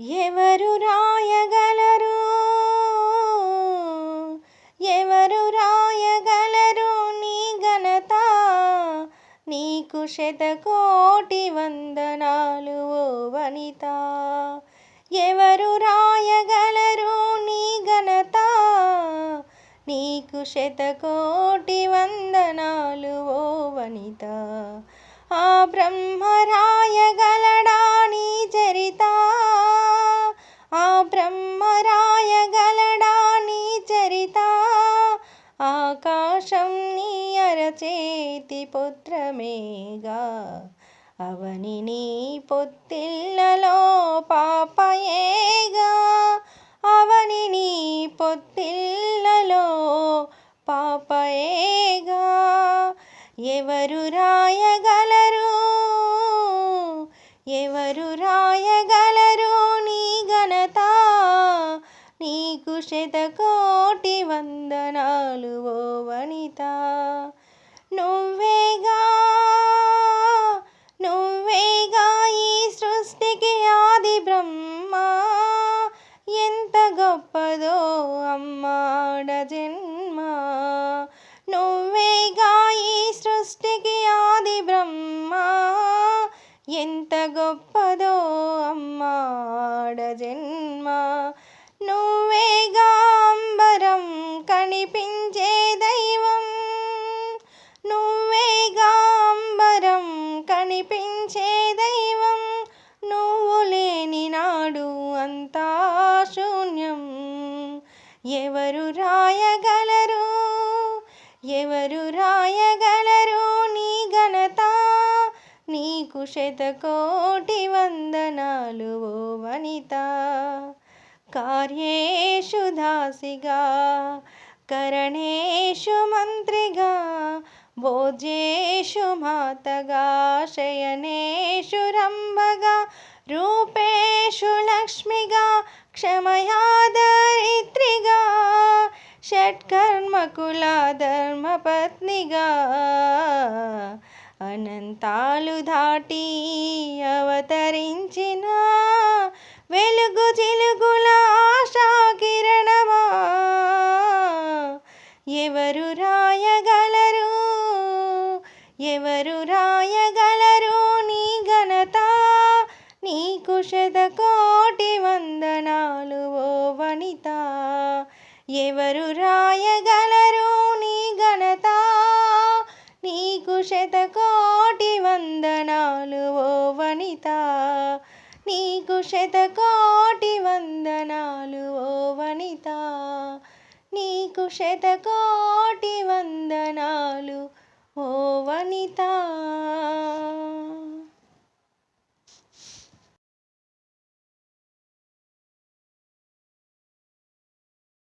ఎవరు రాయగలరు? ఎవరు రాయగలరు నీ ఘనత? నీకు శతకోటి వందనాలు ఓ వనిత. ఎవరు రాయగలరు నీ ఘనత? నీకు శతకోటి వందనాలు ఓ వనిత. ఆ బ్రహ్మ రాయగలడా నీ చరిత? చేతి పుత్రమేగా. అవని నీ పొత్తిళ్ళలో పాపయేగా. అవని నీ పొత్తిళ్ళలో పాపయేగా. ఎవరు రాయగలరు? ఎవరు రాయగలరు నీ ఘనత? నీకు శతకోటి ఎంత గొప్పదో అమ్మాడ జన్మ. నువ్వే గాంబరం కనిపించే దైవం. నువ్వే గాంబరం కనిపించే దైవం. నువ్వు లేని నాడు అంతా శూన్యం. ఎవరు రాయగలరు? ఎవరు రా శతకోటి వందనాలు ఓ వనిత కార్యేషు దాసిగా కరణేషు మంత్రిగా భోజేషు మాతగా శయనేషు రంభగా రూపేషు లక్ష్మిగా క్షమయాదరిత్రిగా షట్కర్మకుల ధర్మపత్నిగా అనంతాలు దాటి అవతరించిన వెలుగు చిలుగుల ఆశా కిరణమా? ఎవరు రాయగలరు? ఎవరు రాయగలరు నీ ఘనత? నీకు శతకోటి వందనాలు ఓ వనిత. ఎవరు రాయగలరు? శతకోటి వందనాలు ఓ వనిత. నీకు శతకోటి వందనాలు ఓ వనిత. నీకు శతకోటి వంద